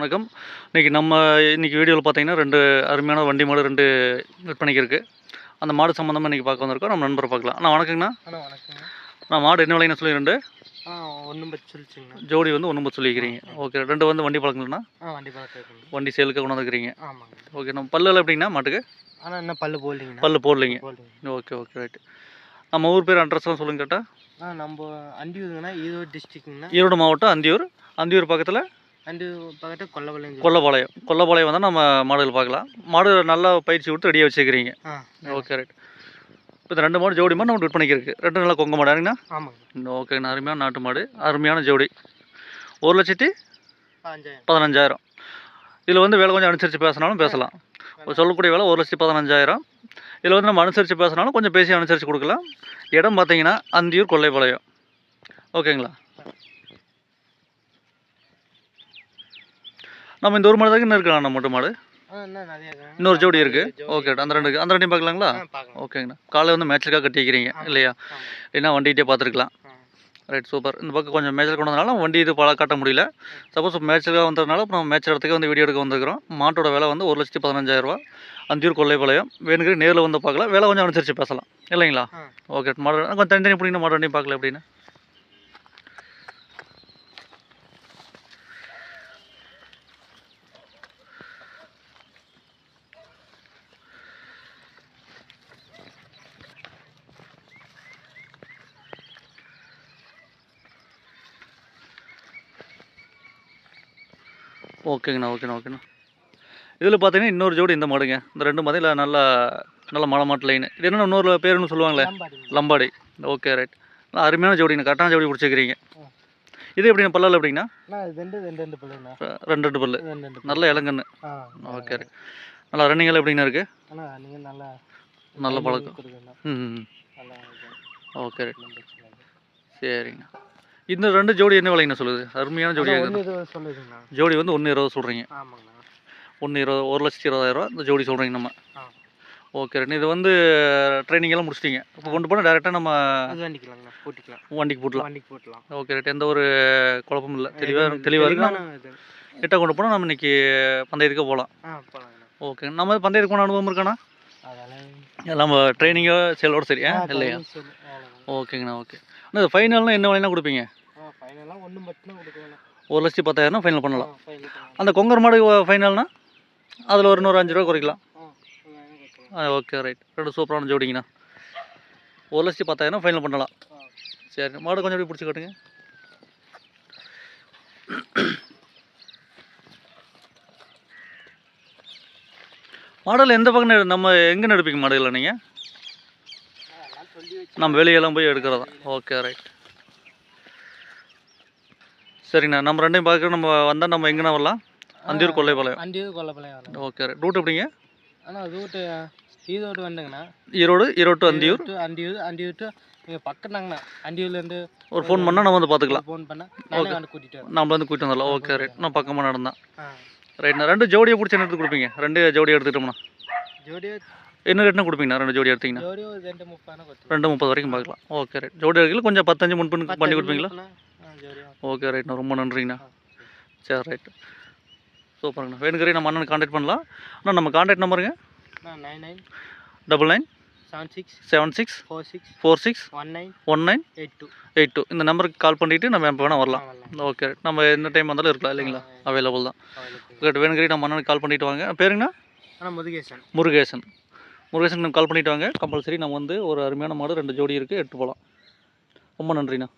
வணக்கம். இன்றைக்கி நம்ம இன்றைக்கி வீடியோவில் பார்த்தீங்கன்னா ரெண்டு அருமையான வண்டி மாடு ரெண்டு விற்பனைக்கு இருக்குது அந்த மாடு சம்மந்தமாக இன்றைக்கி பார்க்க வந்திருக்கோம். நம்ம நண்பரை பார்க்கலாம். அண்ணா வணக்கங்கண்ணா. நான் மாடு என்ன விலைன்னு சொல்லி ரெண்டு? ஒன்றும் பத்து சொல்லிச்சுங்கண்ணா. ஜோடி வந்து ஒன்று சொல்லிக்கிறீங்க. ஓகே ரெண்டு வந்து வண்டி பழக்கங்கண்ணா ஆ வண்டி இருக்குங்க வண்டி சேலுக்கு கொண்டு வந்துருக்கிறீங்க ஓகே நம்ம பல்லில் எப்படிங்கண்ணா மாட்டுக்கு? ஆனால் என்ன பல்லு போடலிங்கண்ணா. பல்லு போடலைங்க. போடலிங்க. Okay okay right. நம்ம ஊர் பேர் அட்ரஸ்லாம் சொல்லுங்க கேட்டால் நம்ம அண்டியூருங்கண்ணா ஈரோடு டிஸ்ட்ரிக்ட்ங்கண்ணா ஈரோடு மாவட்டம் அந்தியூர். அந்தியூர் பக்கத்தில் அண்டு பக்கத்தில் கொல்லவளையம் கொல்லப்பாளையம் கொல்லப்பாளையம் வந்தால் நம்ம மாடுகள் பார்க்கலாம். மாடு நல்லா பயிற்சி விட்டு ரெடியாக வச்சுக்கிறீங்க. ஓகே ரைட் இப்போ இந்த ரெண்டு மாடு ஜோடி மாடு நம்ம விற்பனைக்கு இருக்குது ரெண்டு நல்லா கொங்க மாடுங்கண்ணா ஆமாங்க. ஓகேண்ணா அருமையான நாட்டு மாடு. அருமையான ஜோடி. ஒரு லட்சத்தி பதினஞ்சாயிரம். இதில் வந்து வேலை கொஞ்சம் அனுசரித்து பேசினாலும் பேசலாம். சொல்லக்கூடிய வேலை ஒரு லட்சத்தி பதினஞ்சாயிரம். இதில் வந்து நம்ம அனுசரித்து பேசினாலும் கொஞ்சம் பேசி அனுசரித்து கொடுக்கலாம். இடம் பார்த்தீங்கன்னா அந்தியூர் கொல்லைப்பாளையம் ஓகேங்களா நம்ம இந்த ஒரு மாடு தான் இன்னும் இருக்கலாம் நம்ம மட்டும் மாடு. இன்னொரு ஜோடி ஜோடி ஓகே அந்த ரெண்டு அந்த ரெண்டையும் பார்க்கலாங்களா? ஓகேங்கண்ணா காலை வந்து மேட்சுக்காக கட்டிக்கிறீங்க. இல்லையா? இல்லைன்னா வண்டிகிட்டே பார்த்துருக்கலாம். ரைட் சூப்பர் இந்த பக்கம் கொஞ்சம் மேட்சில் கொண்டு வந்தனால வண்டி இது பல காட்ட முடியல. சப்போஸ் மேட்சுக்காக வந்ததுனால இப்போ நம்ம மேட்ச் இடத்துக்கு வந்து வீடியோ எடுக்க வந்திருக்கிறோம். மாட்டோட விலை வந்து ஒரு லட்சத்தி பதினஞ்சாயிரரூவா அஞ்சூர் கொல்லைப்பாளையம் வேணுங்கிற நேரில் வந்து பார்க்கலாம். விலை கொஞ்சம் அனுசரித்து பேசலாம். இல்லைங்களா. ஓகே மாடு கொஞ்சம் தனித்தனி பிடிங்க மாடு வண்டியும் பார்க்கல அப்படின்னு ஓகேங்கண்ணா ஓகேண்ணா ஓகேண்ணா. இதில் பார்த்தீங்கன்னா இன்னொரு ஜோடி இந்த மாடுங்க. இந்த ரெண்டு இல்லை நல்லா நல்ல மலை மாட்டு லைன் இது என்ன இன்னொரு பேருன்னு சொல்லுவாங்களே. லம்பாடி. ஓகே ரைட் நல்லா அருமையான ஜோடிங்க கரெக்டான ஜோடி பிடிச்சிக்கிறீங்க. இது எப்படிங்க பல்லால் எப்படிங்கண்ணா? ரெண்டு ரெண்டு பல்லு. நல்ல இளங்கன்று ஆ. ஓகே ரைட் நல்லா ரன்னிங் எல்லாம் எப்படிங்கண்ணா இருக்குது நல்லா நல்ல பழக்கம். ம். ஓகே ரைட் ஒண்ணும் பிரச்சனை இல்லை. சரிங்க இந்த ரெண்டு ஜோடி என்ன விலைங்கண்ணா சொல்லுது? அருமையான ஜோடி அண்ணா, ஒண்ணு இது சொல்லுதுங்கண்ணா ஜோடி வந்து ஒன்று இருபது சொல்கிறீங்க ஒன்று இருபது ஒரு லட்சத்தி இருபதாயிரரூவா இந்த ஜோடி சொல்கிறீங்க நம்ம. ஓகே ரைட் இது வந்து ட்ரைனிங் எல்லாம் முடிச்சிட்டிங்க. இப்போ கொண்டு போனால் டேரெக்டாக நம்ம போட்டுக்கலாம். வண்டிக்கு போட்டலாம். வண்டிக்கு போட்டலாம். Okay right. எந்த ஒரு குழப்பமும் இல்லை. தெளிவாக தெளிவாக இருக்கு. கிட்ட கொண்டு போனால் நம்ம இன்னைக்கு பந்தயத்துக்கு போகலாம் ஓகே நம்ம பந்தயத்துக்கு போன அனுபவம் இருக்காண்ணா? எல்லாம் ட்ரைனிங்கோ சேலோட சரியா ஆ, இல்லையா. ஓகேங்கண்ணா ஓகே. அண்ணா ஃபைனல்னால் என்ன விலைனா கொடுப்பீங்க? மட்டும் கொடுக்கணும். ஒரு லட்சத்தி பத்தாயிரம் ஃபைனல் பண்ணலாம். அந்த கொங்கர் மாடு ஃபைனல்னா அதில் ஒரு இன்னொரு அஞ்சு ரூபா குறைக்கலாம். ஓகே ரைட் ரெண்டு சூப்பரான ஜோடிங்கண்ணா. ஒரு லட்சத்தி பத்தாயிரம் ஃபைனல் பண்ணலாம். சரி மாடு கொஞ்சம் எப்படி பிடிச்சி காட்டுங்க. மாடல் எந்த பக்கம் நம்ம எங்கே நடுப்பீங்க மாடுகளை நீங்கள் நம்ம வெளியெல்லாம் போய் எடுக்கிறதா? ஓகே ரைட் சரிங்கண்ணா. நம்ம ரெண்டையும் பார்க்க நம்ம வந்தால் நம்ம எங்கேண்ணா வரலாம்? அந்தியூர் கொல்லைப்பாளையம். அண்டி கொல்லப்பாளையம் வரணும் ஓகே ரைட் எப்படிங்க? ஆனால் route Erode வந்துங்கண்ணா. Erode Erode to Anthiyur? To Anthiyur Anthiyur to இங்கே பக்கம் தாங்கண்ணா அண்டியூர்லேருந்து ஒரு ஃபோன் பண்ணால் நம்ம வந்து பார்த்துக்கலாம். ஃபோன் பண்ணால் வந்து கூட்டிகிட்டு நம்ம வந்து கூட்டிட்டு வந்துடலாம். Okay right. நான் பக்கமாக நடந்தேன். ரைட்ண்ணா ரெண்டு ஜோடியை பிடிச்சி என்ன எடுத்து கொடுப்பீங்க? ரெண்டு ஜோடி எடுத்துக்கிட்டோம்னா. ஜோடியோ என்ன ரேட்னா கொடுப்பீங்கண்ணா ரெண்டு ஜோடி எடுத்தீங்கன்னா. ஜோடியோ ரெண்டு முப்பது வரைக்கும் பார்க்கலாம். Okay right. ஜோடி எடுக்கல கொஞ்சம் பத்தஞ்சு முன்பின் பண்ணி கொடுப்பீங்களா? ஜோடியோ ஓகே ரைட்ண்ணா ரொம்ப நன்றிங்கண்ணா. சரி ரைட் சூப்பருங்கண்ணா வேணுங்கிறே நம்ம அண்ணனை காண்டாக்ட் பண்ணலாம். அண்ணா நம்ம contact நம்பருங்க nine nine double nine seven six seven six four six four six one nine one nine eight two eight two இந்த நம்பருக்கு கால் பண்ணிவிட்டு நம்ம எப்போ வேணால் வரலாம். ஓகே நம்ம எந்த டைம் வந்தாலும் இருக்கலாம் இல்லைங்களா? அவைலபிள் தான். ஓகே வேணுங்கிறே நம்ம அண்ணனுக்கு கால் பண்ணிட்டு வாங்க. பேருங்கண்ணா? ஆனால் முருகேசன். முருகேசன். முருகேசன் கால் பண்ணிட்டு வாங்க. கம்பல்சரி நம்ம வந்து ஒரு அருமையான மாடு ரெண்டு ஜோடி இருக்குது எடுத்து போகலாம் ரொம்ப நன்றிண்ணா.